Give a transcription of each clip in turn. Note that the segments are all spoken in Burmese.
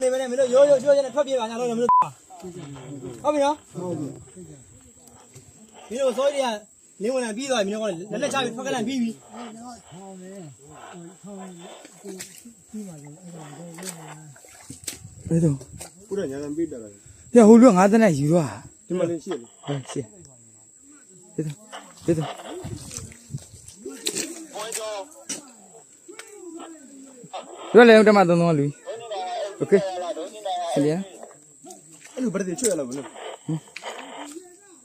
နေမနေမလို့ရိုးရိုးချိုးချိုးနဲ့ထွက်ပြေးပါညာလို့မလို့ဟုတ်ပြီနော်ဟုတ်ပြီမင်းတို့စိုးရီကလင်းဝင်လာပြီးသွားပြီမင်းတို့ကလက်လက်ချပြီးထွက်ကလန်ပြီးပြီထောင်းနေထောင်းနေပြီးပါလေအဲ့တော့ဘုရားညာကပြီးတာလားညဟိုလူကငါးသနဲ့ယူသွားဒီမလေးရှိရလားရှိရဒါတော့ဒါတော့ဘွေတော့ရွက်လေအောင်တမသုံးသုံးလူကြီး တွေချွတ်ရလားဘယ်လို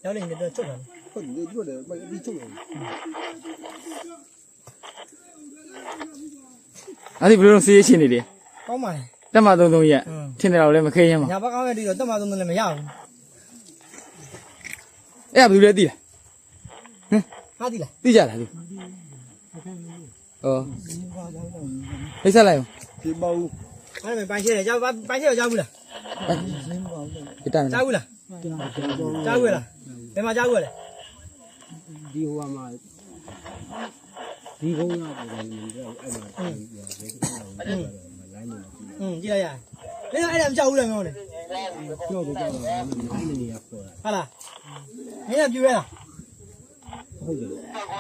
ရောက်နေတော့ချုပ်တာဟုတ်တယ်ဒီလိုတယ်မဒီချွတ်တယ်အဲ့ဒီဘယ်လိုစီးချင်းနေလေကောင်းပါလေတမသုံးသုံးရက်ထင်တယ်တော့လည်းမခဲရင်မှာညာဘက်ကောင်းတဲ့ဒီတော့တက်မှသုံးသုံးလည်းမရဘူးအဲ့ဒါဘယ်လိုလဲသိလားဟာဒီလားသိကြလားလူဩဟိတ်ဆက်လိုက်အောင်ဒီပေါ့ဦး အဲ့ဒါပိုင်းရှဲတယ်ကြောက်ပိုင်းရှဲတော့ကြောက်ဘူးလားဒီတန်းကြောက်ဘူးလားကြောက်ဘူးလားဘယ်မှာကြောက်ဘူးလဲဒီဟိုမှာဒီကုန်းကပုံစံမျိုးအဲ့မှာအဲ့ဒီရိုက်လိုင်းနေอืมကြည့်လိုက်ရလင်းအဲ့ဒါမကြောက်ဘူးလားမင်းတို့ပြောတော့ကြောက်တာအဲ့ဒီနေရာပေါ်တာဟာလားမင်းကပြူရလားဟုတ်တယ်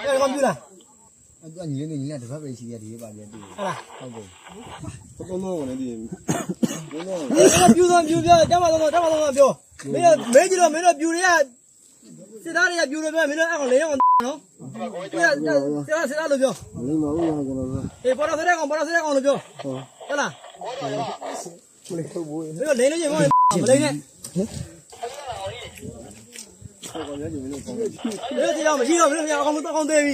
အဲ့ဒါကပြူလား အဲ့ဒါညီလေးညီလေးတစ်ဖက်ပဲရှိတယ်ဒီပါပြတူဟာလားဟုတ်တယ်ဘကုန်းတော့လည်းဒီဘုံတော့အဲ့ပြူတော့ပြူပြောတက်မှသုံးတော့တက်မှသုံးတော့ပြောမင်းတို့မေးကြည့်တော့မင်းတို့ပြူတွေကစစ်သားတွေကပြူတယ်ပြောမင်းတို့အဲ့ကောင်လေးအောင်နော်စစ်သားစစ်သားလို့ပြောလေးမဟုတ်လားကျွန်တော်တို့အေးပေါ်တော့စစ်တဲ့ကောင်ပေါ်တော့စစ်တဲ့ကောင်လို့ပြောဟုတ်လားမလေးထုတ်ဖို့မင်းတို့လိန်လို့ချင်းမဟုတ်မလိန်နဲ့ဆောကောင်ရကြည့်မလို့ကောင်းမင်းတို့တရားမရှိတော့မင်းတို့အကောင်အကောင်သေးပြီ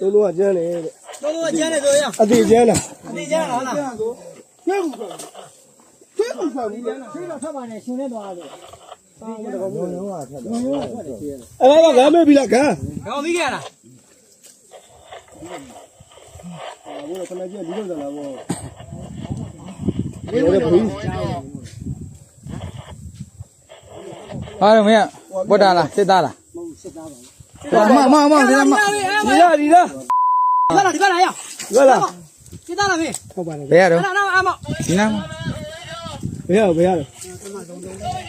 တို့လုံးကကျန်းတယ်တဲ့တော့တော့ကျန်းနေဆိုရအသေးကျန်းလားအသေးကျန်းလားဟုတ်လားကျန်းဘူးကျန်းဘူးဆောင်နေတယ်ဆေးတော့ဖတ်ပါနဲ့ရှင်နေသွားတယ်ဘာမှတော့ဘုံလုံးကဖတ်တယ်ဘုံလုံးကဖတ်တယ်ဆေးရအဲ့ဒါကဂမ်းမေးပြီလားဂမ်းကောင်မိခဲ့လားဘိုးကခဏကျဒီလိုလာဘောဒီလိုဘီဟာတော့မင်းဗုဒ္ဓလားစစ်သားလားမဟုတ်စစ် သားပါမမမဒီလားမဒီရဒီလားဒီကလာဒီကလာရရလားကျသားလားမင်းဟုတ်ပါတယ်ဘယ်ရတော့နာနာအမဒီနားဘယ်ရဘယ်ရ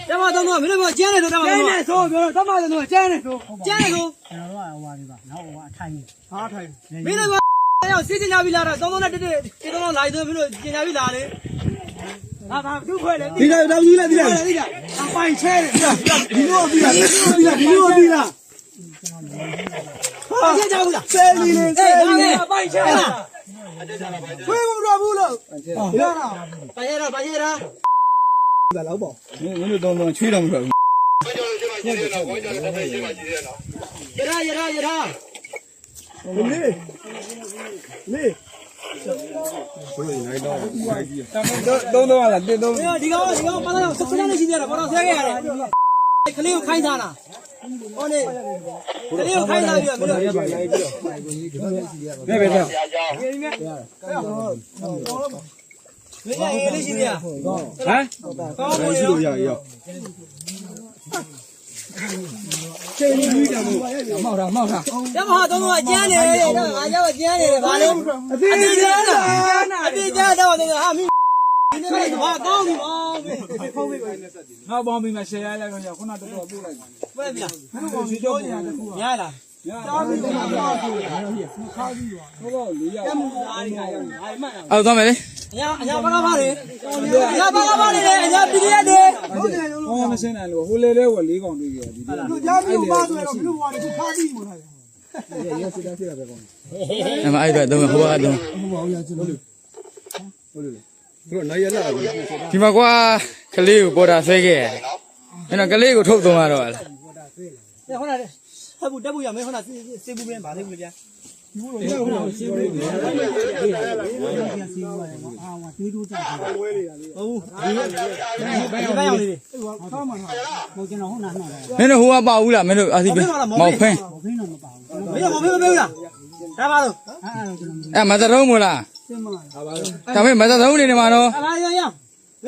တမတော့တော့မင်းတို့ကျန်းနေဆိုတမတော့ကျန်းနေဆိုပြောတော့တမတော့ကျန်းနေဆိုကျန်းနေဆိုကျွန်တော်တို့ကဟိုပါဒီပါနောက်ဟိုအထိုင်ဟာထိုင်မင်းတို့ရောက်စီးကျင်ကြပြီလားတော့သုံးသုံးနဲ့တက်တက်ဒီတော့လာရင်မင်းတို့ကျင်ကြပြီလားလေဟာဘာသူ့ခွဲလေဒီ ကတော့ကြီးလားဒီလားဒီကအပိုင်ချဲတယ်ဒီလိုဒီလားဒီလားဒီလိုဒီလားဟာကျကြဘူးလားဆယ်လီလေးဆအေးယ်ဒါလီလေလေးအပိုင်ချဲလားခွေးမတော်ဘူးလို့ရတာပိုင်ရတာပိုင်ရတာဒါတော့ပေါ့မင်းတို့တုံးတုံးချွေးတော့မထွက်ဘူးရတာရတာရတာနေနေဘယ်လိုနိုင်တော့နိုင်ကြီးတုံးတုံးလားတစ်တုံးမင်းဒီကောင်ဒီကောင်ပါတော့ဆက်ဆက်နေရှိသေးတယ်ဘာလို့ဆဲခဲ့ရတယ် ကလေးကိုခိုင်းထားတာဟောနေကလေးကိုခိုင်းထားပြီးတော့မင်းတို့ဘယ်ဘယ်တော့မင်းကအေးလေးရှိသေးလားဟမ်ကောင်းပါရှိလေလို့ရရမောက်တာမောက်တာရမဟာတော့ကကျန်းနေတယ်တော့ငါကြောက်ကျန်းနေတယ်ဗာလေအသေးကျန်းတာအသေးကျန်းတော့ဟာမ င်းဒီနေ့ကဘာကောင်းပြီမောင်မင်းဖုန်းပေးပါနောက်ပေါင်းပြီးမှရှယ်ရလိုက်တော့ခုနတော်တော်ပို့လိုက်ဘယ်ပြီလားဘယ်ကောင်ရှိတော့ညာရလားတားပြီးတော့တော့ဆိုရရခါပြီးပါတော့လေးရအားရအားရအားမှန်အောက်သွားမယ်လေအညာအညာဘာကပါလေအညာဘာကပါလေအညာပြည်ရတယ်ဟောမစင်းနိုင်လို့ဟိုလေလေကလေးကောင်တွေ့ကြဒီလိုကြားပြီးပါဆိုတော့ဘလူးဝါဒီခါပြီးမလားရစစ်တာစစ်တာပဲကောင်အမအဲ့တော့တော့ဟိုကတော့ဘယ်လို နိုင်ရလားဒီမှာကွာကလေးကိုပေါ်တာဆွဲခဲ့ရတယ်အဲ့တော့ကလေးကိုထုတ်သုံးရတော့လားဟောနာဟဲ့ဘူးတက်ဘူးရမင်းဟောနာစေဘူးပြန်ဗာလေဘူးဗျာအာဝတွေးတိုးကြတယ်ဟုတ်ဘူးဒီဘက်ရောက်နေတယ်ဟိုကျွန်တော်ဟိုနားမှာတယ်မင်းတို့ဟိုကပါဘူးလားမင်းတို့အာစီပဲမောက်ဖင်းဘိန်းတော့မပါဘူးမင်းကမဖေးမဖေးဘူးလားဒါပါလို့အဲ့အဲ့ကျွန်တော်အဲ့မသက်တုံးမလားစင်မလား ဒါမဲ့မသက်သုံးနေနေမှာနော်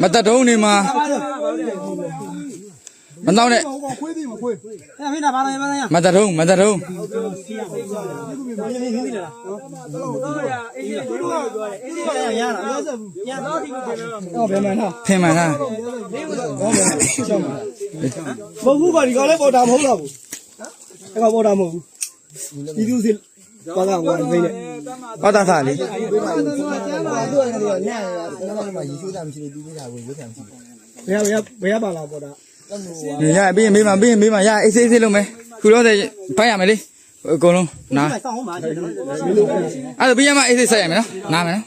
မသက်သုံးနေမှာမတော့နဲ့မသက်သုံးမသက်သုံးဖင်မှန်လားမဟုတ်ဘူးပါဒီကောင်လည်းပေါ်တာမဟုတ်တော့ဘူးအဲ့ကောင်ပေါ်တာမဟုတ်ဘူးဒီသူစီ ဘာသာဝင်မင်းနဲ့ဘာသာသားလေဘယ်ရဘယ်ရပါလာပေါ်တာညရပြီးရင်မေးမှပြီးရင်မေးမှရအေးဆေးဆေးလုံးမယ်ခုတော့ဖိုက်ရမယ်လေအကုန်လုံးနားအဲ့ဒါပြီးရမှအေးဆေးဆက်ရမယ်နော်နားမယ်နော်